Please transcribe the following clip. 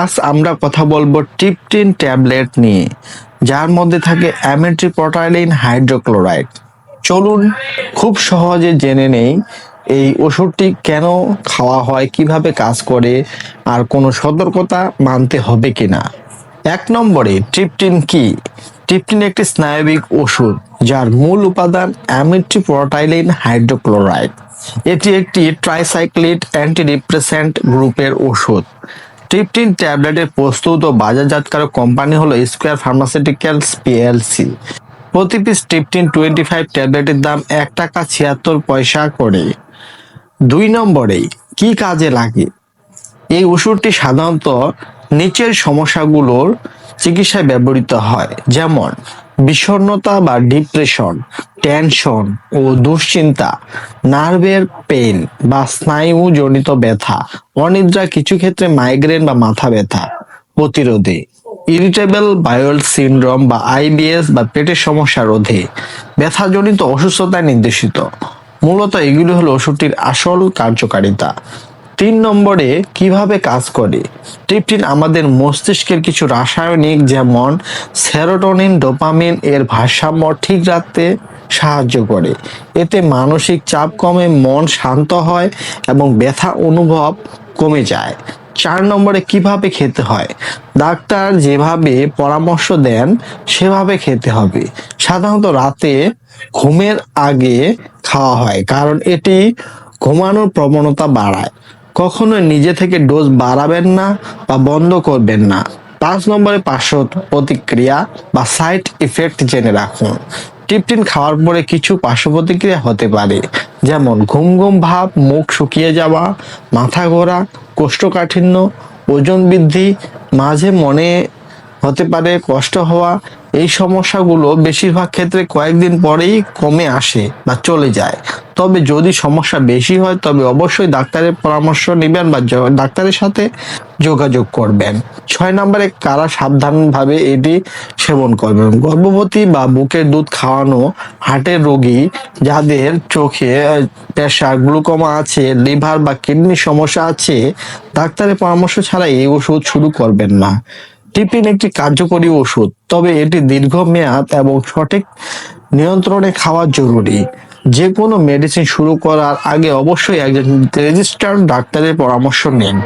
আজ আমরা কথা বলব টিপটিন ট্যাবলেট নিয়ে, যার মধ্যে থাকে অ্যামেট্রিপটাইলিন হাইড্রোক্লোরাইড। চলুন খুব সহজে জেনে নেই এই ওষুধটি কেন খাওয়া হয়, কীভাবে কাজ করে, আর কোনো সতর্কতা মানতে হবে কিনা। এক নম্বরে, ট্রিপটিন কি? ট্রিপটিন একটি স্নায়বিক ওষুধ, যার মূল উপাদান অ্যামিট্রিপ্রোটাইলিন হাইড্রোক্লোরাইড। এটি একটি ট্রাইসাইক্লিড অ্যান্টিডিপ্রেসেন্ট গ্রুপের ওষুধ। ট্রিপটিন ট্যাবলেটের প্রস্তুত ও বাজারজাতকারক কোম্পানি হলো স্কোয়ার ফার্মাসিউটিক্যালস পিএলসি প্রতি পিস ট্রিপটিন টোয়েন্টি ফাইভ ট্যাবলেটের দাম এক টাকা ছিয়াত্তর পয়সা করে। দুই নম্বরে, কি কাজে লাগে? এই ওষুধটি সাধারণত নিচের সমস্যাগুলোর চিকিৎসায় ব্যবহৃত হয়। যেমন বিষণ্ণতা বা ডিপ্রেশন টেনশন ও দুশ্চিন্তা নার্ভের পেন বা স্নায়ুজনিত ব্যথা, অনিদ্রা কিছু ক্ষেত্রে মাইগ্রেন বা মাথা ব্যথা, প্রতিরোধে ইরিটেবল বায়োল সিনড্রোম বা আইবিএস বা পেটের সমস্যা রোধে, ব্যথাজনিত অসুস্থতায় নির্দেশিত। মূলত এগুলি হলো ওষুধটির আসল কার্যকারিতা। তিন নম্বরে কীভাবে কাজ করে? ট্রিপটিন আমাদের মস্তিষ্কের কিছু রাসায়নিক যেমন সেরোটোনিন, ডোপামিন এর ভারসাম্য ঠিক রাখতে সাহায্য করে। এতে মানসিক চাপ কমে, মন শান্ত হয় এবং ব্যথা অনুভব কমে যায়। চার নম্বরে কীভাবে খেতে হয়? ডাক্তার যেভাবে পরামর্শ দেন, সেভাবে খেতে হবে। সাধারণত রাতে ঘুমের আগে খাওয়া হয়, কারণ এটি ঘুমানোর প্রবণতা বাড়ায়। কখনো নিজে থেকে ডোজ বাড়াবেন না বা বন্ধ করবেন না। পাঁচ নম্বরে পার্শ্ব প্রতিক্রিয়া বা সাইড ইফেক্ট জেনে রাখুন। টিপটিন খাওয়ার পরে কিছু পার্শ্ব প্রতিক্রিয়া হতে পারে, যেমন ঘুম ঘুম ভাব, মুখ শুকিয়ে যাওয়া, মাথা ঘোরা, কোষ্ঠকাঠিন্য, ওজন বৃদ্ধি, মাঝে মনে হতে পারে কষ্ট হওয়া, এই সমস্যাগুলো বেশিরভাগ ক্ষেত্রে কয়েকদিন পরেই কমে আসে বা চলে যায়। তবে যদি সমস্যা বেশি হয়, তবে অবশ্যই ডাক্তারের পরামর্শ নেবেন বা ডাক্তারের সাথে যোগাযোগ করবেন। ছয় নম্বরে কারা সাবধানভাবে এটি সেবন করবেন? গর্ভবতী বা বুকের দুধ খাওয়ানো হার্টের রোগী যাদের চোখে প্রেশার গ্লুকোমা আছে, লিভার বা কিডনির সমস্যা আছে, ডাক্তারের পরামর্শ ছাড়া এই ওষুধ শুরু করবেন না। টিপিন একটি কার্যকরী ওষুধ, তবে এটি দীর্ঘমেয়াদ এবং সঠিক নিয়ন্ত্রণে খাওয়া জরুরি। যে কোনো মেডিসিন শুরু করার আগে অবশ্যই একজন রেজিস্টার্ড ডাক্তারের পরামর্শ নিন।